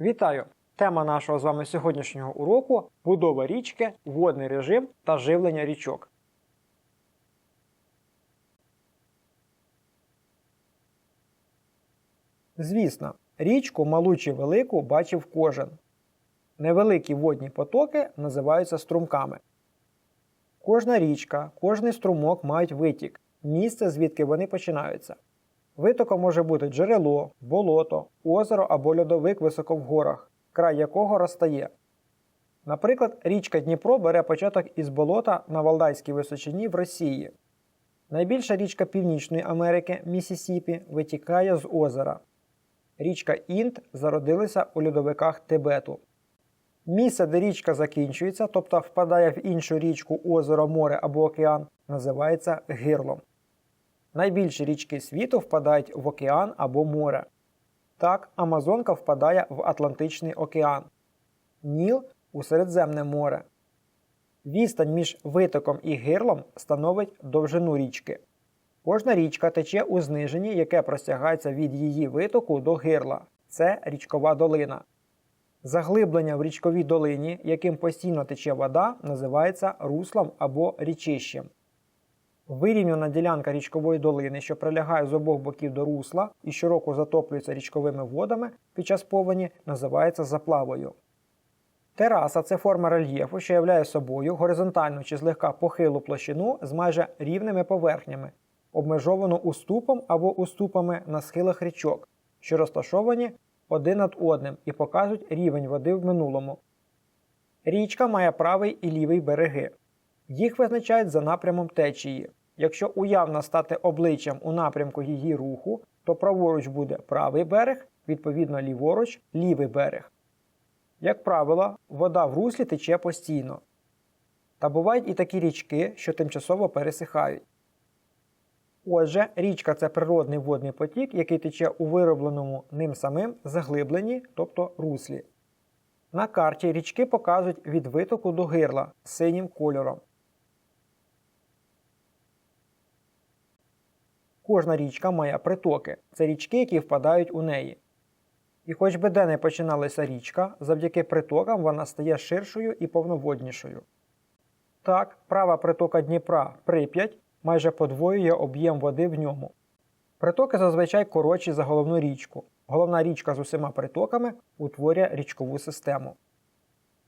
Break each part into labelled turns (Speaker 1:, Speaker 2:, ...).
Speaker 1: Вітаю! Тема нашого з вами сьогоднішнього уроку будова річки, водний режим та живлення річок. Звісно, річку малу чи велику бачив кожен. Невеликі водні потоки називаються струмками. Кожна річка, кожний струмок мають витік, місце, звідки вони починаються. Витоком може бути джерело, болото, озеро або льодовик високо в горах, край якого розтає. Наприклад, річка Дніпро бере початок із болота на Валдайській височині в Росії. Найбільша річка Північної Америки Місісіпі витікає з озера. Річка Інд зародилася у льодовиках Тибету. Місце, де річка закінчується, тобто впадає в іншу річку, озеро, море або океан, називається гирлом. Найбільші річки світу впадають в океан або море. Так, Амазонка впадає в Атлантичний океан, Ніл у Середземне море. Відстань між витоком і гирлом становить довжину річки. Кожна річка тече у зниженні, яке простягається від її витоку до гирла. Це річкова долина. Заглиблення в річковій долині, яким постійно тече вода, називається руслом або річищем. Вирівняна ділянка річкової долини, що прилягає з обох боків до русла і щороку затоплюється річковими водами під час повені, називається заплавою. Тераса це форма рельєфу, що являє собою горизонтальну чи злегка похилу площину з майже рівними поверхнями, обмежовану уступом або уступами на схилах річок, що розташовані один над одним і показують рівень води в минулому. Річка має правий і лівий береги. Їх визначають за напрямом течії. Якщо уявно стати обличчям у напрямку її руху, то праворуч буде правий берег, відповідно ліворуч лівий берег. Як правило, вода в руслі тече постійно. Та бувають і такі річки, що тимчасово пересихають. Отже, річка це природний водний потік, який тече у виробленому ним самим заглибленні, тобто руслі. На карті річки показують від витоку до гирла синім кольором. Кожна річка має притоки це річки, які впадають у неї. І хоч би де не починалася річка, завдяки притокам вона стає ширшою і повноводнішою. Так, права притока Дніпра Прип'ять майже подвоює об'єм води в ньому. Притоки зазвичай коротші за головну річку. Головна річка з усіма притоками утворює річкову систему.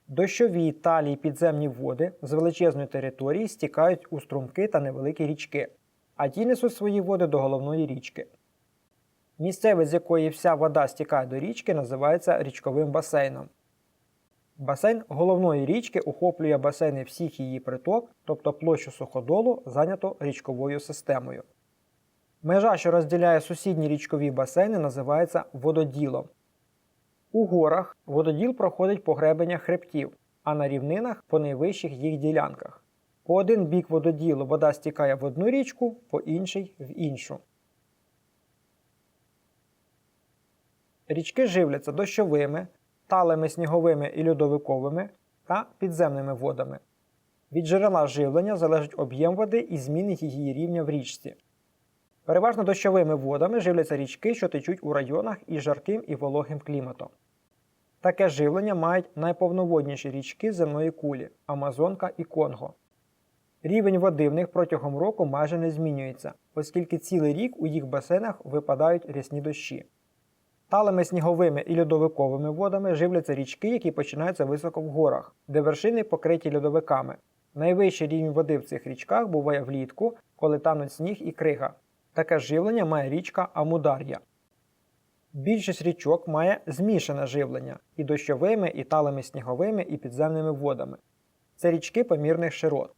Speaker 1: Дощові талії підземні води з величезної території стікають у струмки та невеликі річки, а ті несуть свої води до головної річки. Місцевість, з якої вся вода стікає до річки, називається річковим басейном. Басейн головної річки охоплює басейни всіх її приток, тобто площу суходолу, зайняту річковою системою. Межа, що розділяє сусідні річкові басейни, називається вододілом. У горах вододіл проходить по гребенях хребтів, а на рівнинах по найвищих їх ділянках. По один бік вододілу вода стікає в одну річку, по інший в іншу. Річки живляться дощовими, талими сніговими і льодовиковими та підземними водами. Від джерела живлення залежить об'єм води і зміни її рівня в річці. Переважно дощовими водами живляться річки, що течуть у районах із жарким і вологим кліматом. Таке живлення мають найповноводніші річки земної кулі Амазонка і Конго. Рівень води в них протягом року майже не змінюється, оскільки цілий рік у їх басейнах випадають рясні дощі. Талими сніговими і льодовиковими водами живляться річки, які починаються високо в горах, де вершини покриті льодовиками. Найвищий рівень води в цих річках буває влітку, коли тануть сніг і крига. Таке живлення має річка Амудар'я. Більшість річок має змішане живлення і дощовими, і талими сніговими, і підземними водами. Це річки помірних широт.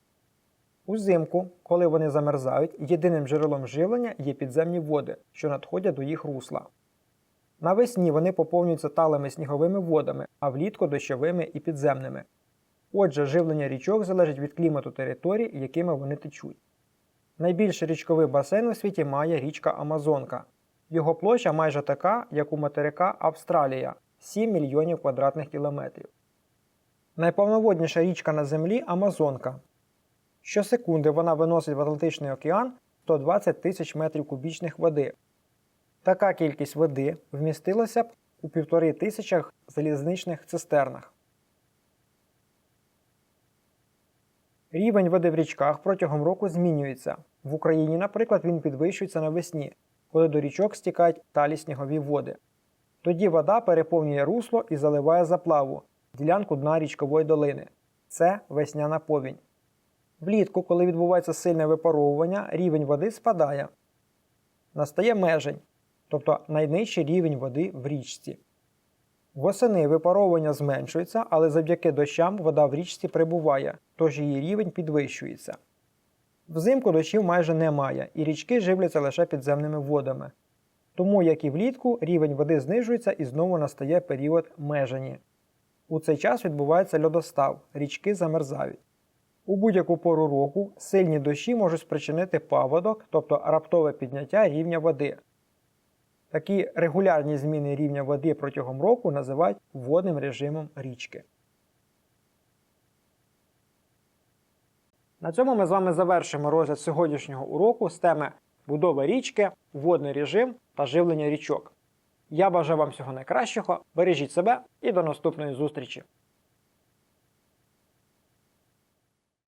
Speaker 1: Узимку, коли вони замерзають, єдиним джерелом живлення є підземні води, що надходять до їх русла. Навесні вони поповнюються талими сніговими водами, а влітку дощовими і підземними. Отже, живлення річок залежить від клімату територій, якими вони течуть. Найбільший річковий басейн у світі має річка Амазонка. Його площа майже така, як у материка Австралія 7 мільйонів квадратних кілометрів. Найповноводніша річка на землі Амазонка. Щосекунди вона виносить в Атлантичний океан 120 тисяч метрів кубічних води. Така кількість води вмістилася б у півтори тисячах залізничних цистернах. Рівень води в річках протягом року змінюється. В Україні, наприклад, він підвищується навесні, коли до річок стікають талі снігові води. Тоді вода переповнює русло і заливає заплаву, ділянку дна річкової долини. Це весняна повінь. Влітку, коли відбувається сильне випаровування, рівень води спадає. Настає межень, тобто найнижчий рівень води в річці. Восени випаровування зменшується, але завдяки дощам вода в річці прибуває, тож її рівень підвищується. Взимку дощів майже немає, і річки живляться лише підземними водами. Тому, як і влітку, рівень води знижується і знову настає період межені. У цей час відбувається льодостав, річки замерзають. У будь-яку пору року сильні дощі можуть спричинити паводок, тобто раптове підняття рівня води. Такі регулярні зміни рівня води протягом року називають водним режимом річки. На цьому ми з вами завершимо розгляд сьогоднішнього уроку з теми будова річки, водний режим та живлення річок. Я бажаю вам всього найкращого, бережіть себе і до наступної зустрічі!